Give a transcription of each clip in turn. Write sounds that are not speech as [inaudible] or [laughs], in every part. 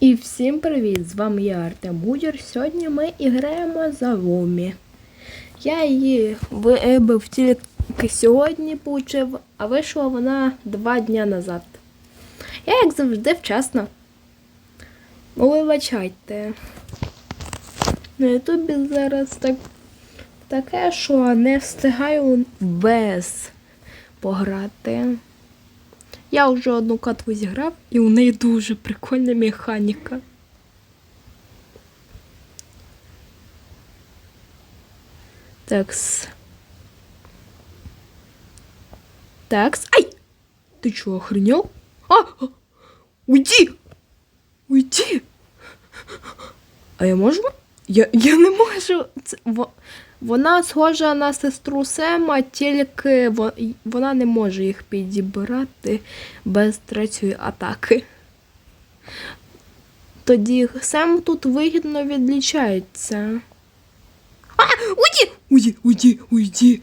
І всім привіт! З вами я Артем Будір. Сьогодні ми граємо за Лумі. Я її вибив тільки сьогодні получив, а вийшла вона два дня назад. Я, як завжди, вчасно. Ну, вибачайте. На Ютубі зараз так, таке, що не встигаю без пограти. Я вже одну катку зіграв, і у неї дуже прикольна механіка. Такс. Такс. Ай! Ты чё, охренел? А! Уйди! Уйди! А я можу? Я, я не можу. Це, во- вона схожа на сестру Сема, тільки вона не може їх підібрати без третьої атаки. Тоді Сем тут вигідно відлічається. А! Уйди! Уйди, уйди, уйди!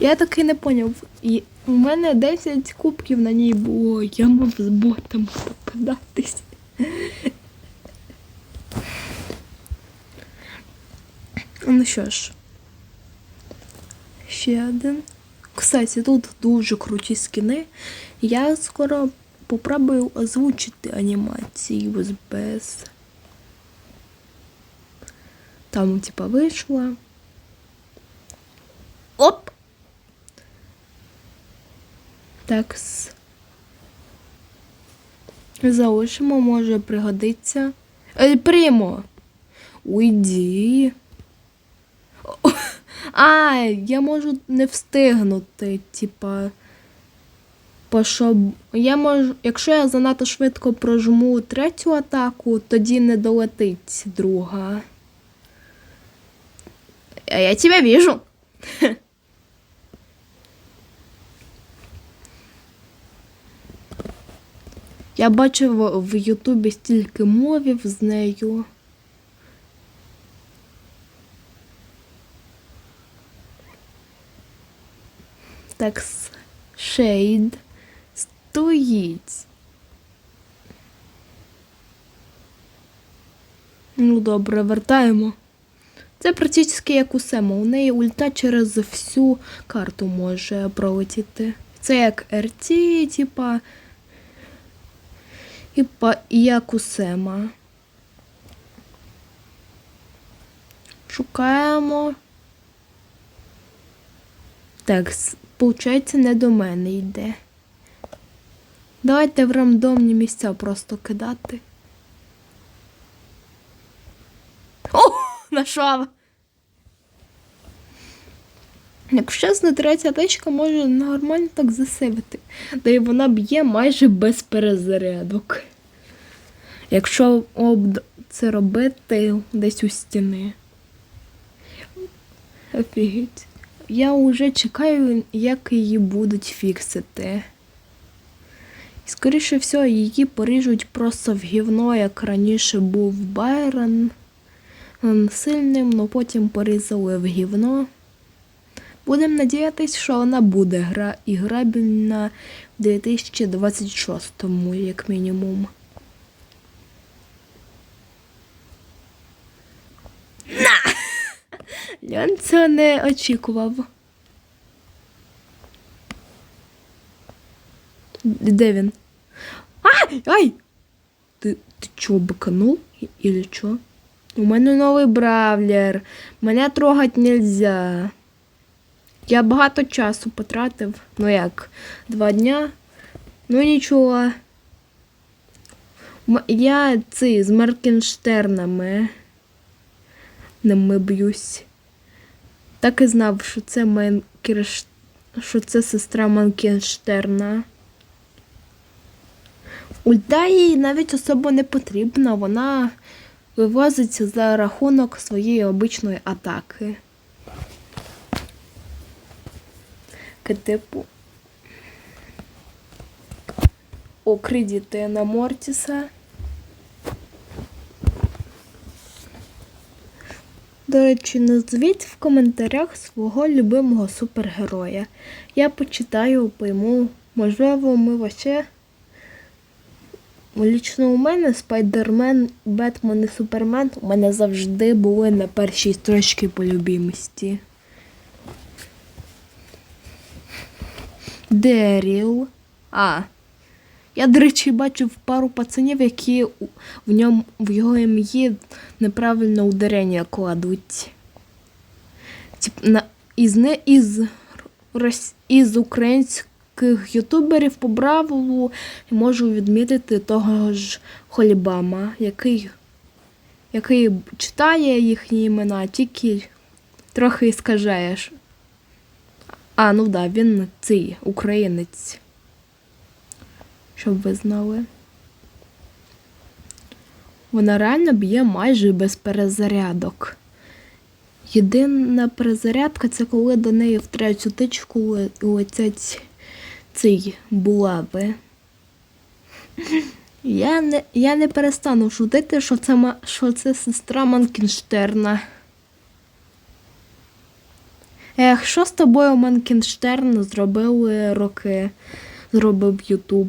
Я таки не поняв. І У мене 10 кубків на ній було, я мав з ботом попадатись. Ну що ж. Ще один. Кстати, тут дуже круті скини. Я скоро попробую озвучити анімації без. Там, типа, вийшла. Оп! Так. Залишимо, може пригодиться. Ель Примо! Уйди. [laughs] А, я можу не встигнути, типа. По. Я можу, якщо я занадто швидко прожму третю атаку, тоді не долетить друга. А я тебе вижу. [laughs] Я бачив в Ютубі стільки мовів з нею. С- шейд стоїть. Ну, добре, вертаємо. Це практично як у Сема. У неї ульта через всю карту може пролетіти. Це як РТ, типа. І як у Сема. Шукаємо. Так, получається, не до мене йде. Давайте в рандомні місця просто кидати. О, [laughs] нашла. Якщо чесно, третя течка може нормально так засивити. Та й вона б'є майже без перезарядок. Якщо об це робити десь у стіни. Офігеть. Я вже чекаю, як її будуть фіксити. І, скоріше всього, її поріжуть просто в гівно, як раніше був Байрон сильним, але потім порізали в гівно. Будемо надіятися, що вона буде гра іграбельна в 2026-му, як мінімум. Льон це не очікував. Де він? Ай! Ай! Ти, ти чого, биканув? І- Или що? У мене новий бравлер. Мене трогать нельзя. Я багато часу потратив. Ну як, два дня. Ну нічого. Я цей з Маркенштернами ними б'юсь. Так і знав, що це Менкерш... що це сестра Манкенштерна. Ульта їй навіть особо не потрібна, вона вивозиться за рахунок своєї обичної атаки. Типу. О, кредити на Мортіса. До речі, назвіть в коментарях свого любимого супергероя. Я почитаю, пойму, Можливо, ми вообще. Лічно у мене Спайдермен, Бетмен і Супермен у мене завжди були на першій строчці по любімості. Деріл. А. Я, до речі, бачив пару пацанів, які в ньому в його ім'ї неправильно ударення кладуть. Тип, на, із, не, із, рос- із українських ютуберів по бравлу можу відмітити того ж Холібама, який, який читає їхні імена, тільки трохи скажаєш. А, ну да, він цей українець. Щоб ви знали. Вона реально б'є майже без перезарядок. Єдина перезарядка це коли до неї в третю тичку ле- летять ці булави. [laughs] Я не, я не перестану шутити, що це, що це сестра Манкінштерна. Ех, що з тобою Манкінштерн зробили роки? Зробив Ютуб.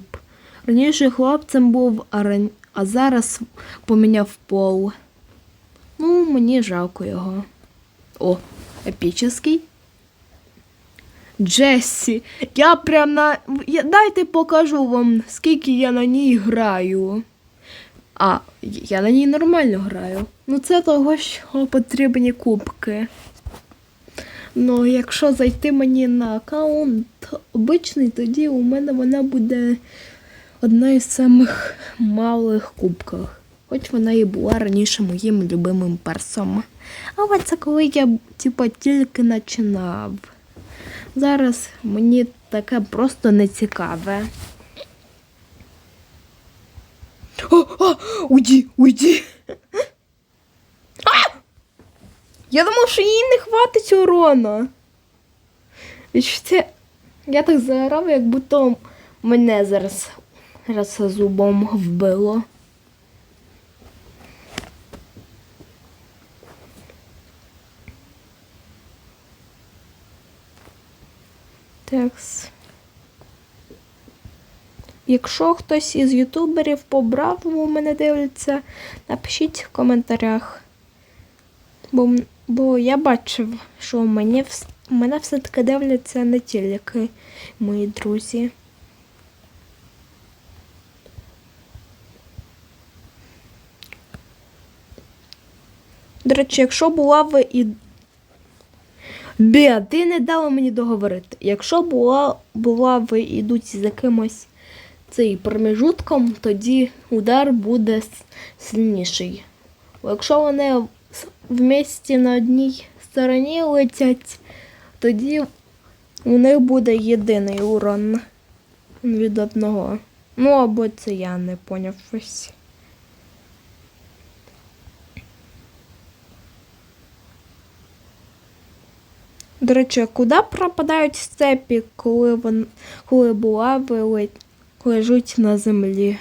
Раніше хлопцем був, а, зараз поміняв пол. Ну, мені жалко його. О, епічний. Джессі, я прям на. Дайте покажу вам, скільки я на ній граю. А, я на ній нормально граю. Ну, це того, що потрібні кубки. Ну, якщо зайти мені на аккаунт обичний, тоді у мене вона буде одна із самих малих кубках. Хоч вона і була раніше моїм любимим персом. Але це коли я типа тільки починав. Зараз мені таке просто не цікаве. О, о, уйди, уйди. А! Я думав, що їй не хватить урона. Відчуття, я так заграв, як будто мене зараз раз зубом вбило. Такс. Якщо хтось із ютуберів побрав у мене дивиться, напишіть в коментарях. Бо, бо я бачив, що мені, мене все-таки дивляться не тільки мої друзі. До речі, якщо була ви і. Бе, ти не дала мені договорити. Якщо була, була ви йдуть з якимось цей промежутком, тоді удар буде сильніший. Якщо вони с- вместе на одній стороні летять, тоді у них буде єдиний урон від одного. Ну або це я не поняв щось. До речі, куди пропадають степі, коли вон, коли булави лежуть на землі?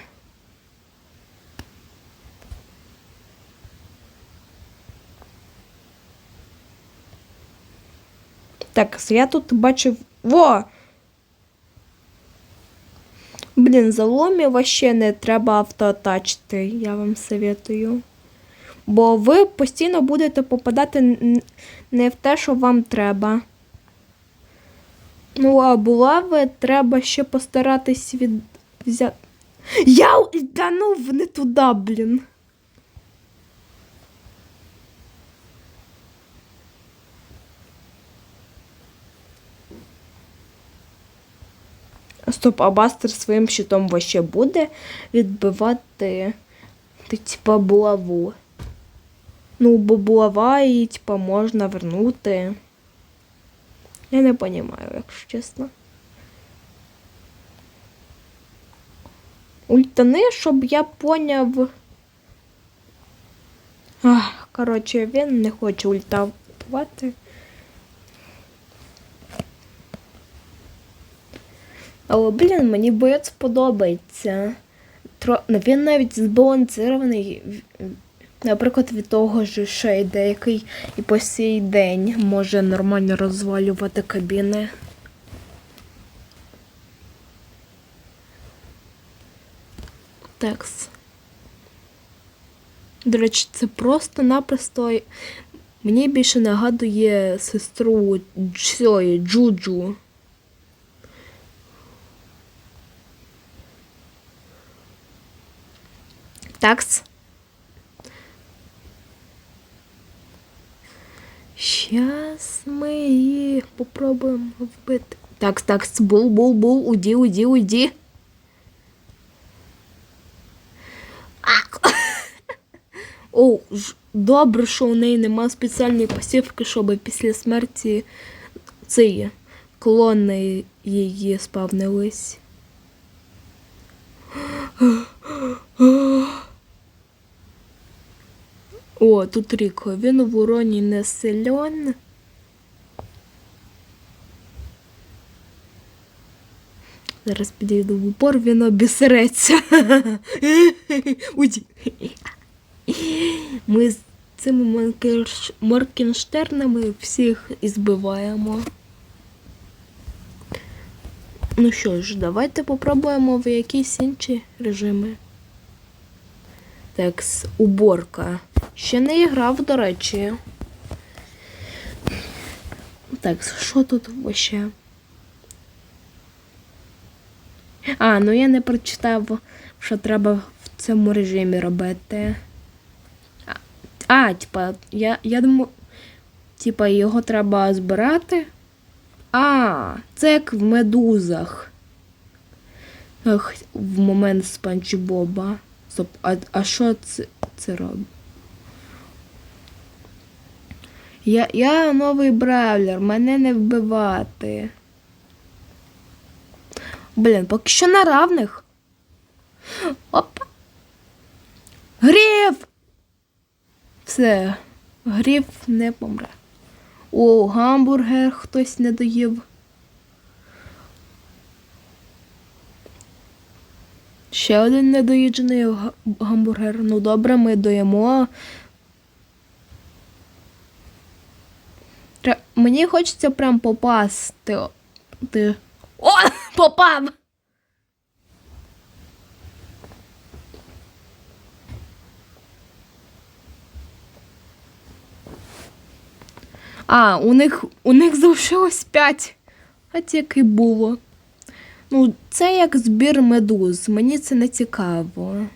Так, я тут бачив. Во! Блін, заломі вообще не треба автоатачити, я вам советую. Бо ви постійно будете попадати не в те, що вам треба. Ну, а булави треба ще постаратись від взяти. Я данув не туди, блін. Стоп, а Бастер своїм щитом вообще буде відбивати типа булаву. Ну, бо булава і типа можна вернути. Я не розумію, якщо чесно. Ультани, щоб я поняв. Ах, коротше, він не хоче ультавати. Але, блін, мені боєць подобається. Тро... Він навіть збалансирований, наприклад, від того ж Шейда, який і по сей день може нормально розвалювати кабіни. Текс. До речі, це просто-напросто мені більше нагадує сестру цієї Джуджу. Такс. Щас ми їх попробуємо вбити. Такс, такс, бул, бул, бул, уйди, уйди, уйди. А! О, ж- добре, що у неї нема спеціальної пасівки, щоб після смерті ці клони її спавнились. О, тут Ріко. Він у вороні не силен. Зараз підійду в упор, він обісереться. [laughs] Ми з цими Моркенш- Моркенштернами всіх збиваємо. Ну що ж, давайте попробуємо в якісь інші режими. Так, с- уборка. Ще не грав, до речі. Так, що тут вообще? А, ну я не прочитав, що треба в цьому режимі робити. А, типа, я, я думаю, типа, його треба збирати. А, це як в медузах. Ах, в момент Спанч Боба. Стоп, а, а що це, це робить? Я, я новий бравлер, мене не вбивати. Блін, поки що на равних. Оп. Гриф! Все, гриф не помре. О, гамбургер хтось не доїв. Ще один недоїджений гамбургер. Ну добре, ми доїмо. Тре- Мені хочеться прям попасти. Ти. О! [laughs] Попав! А, у них у них залишилось 5. А тільки було. Ну, це як збір медуз. Мені це не цікаво.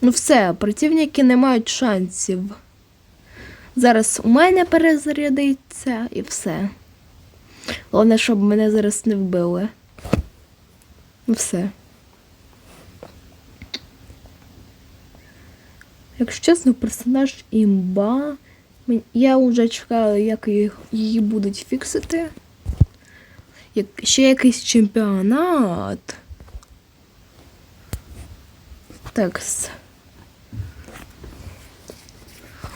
Ну все, противники не мають шансів. Зараз у мене перезарядиться і все. Головне, щоб мене зараз не вбили. Ну все. Якщо чесно, персонаж імба. Я вже чекала, як її будуть фіксити. Ще якийсь чемпіонат. Так.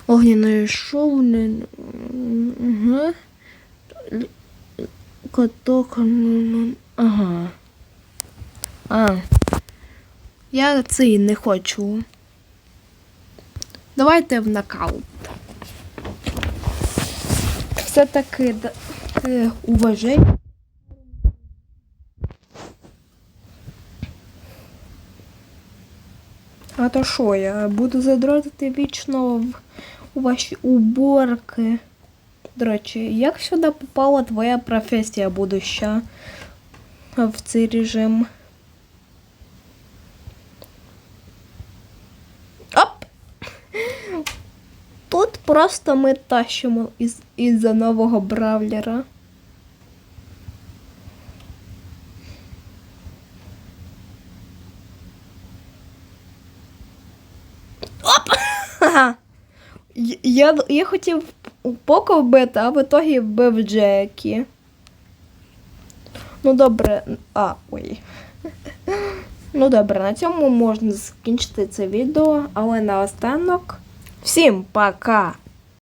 Огняне шоу. Ага. Каток. Ага. А. Я цей не хочу. Давайте в нокаут. Все-таки да- А то що, я буду задротити вічно в, ваші уборки. До речі, як сюди попала твоя професія будуща в цей режим? Оп! Тут просто ми тащимо із, із-за нового бравлера. Я, я, я хотів Поко вбити, а в ітогі вбив Джекі. Ну добре. А, ой. Ну добре, на цьому можна закінчити це відео, але наостанок. Всім пока!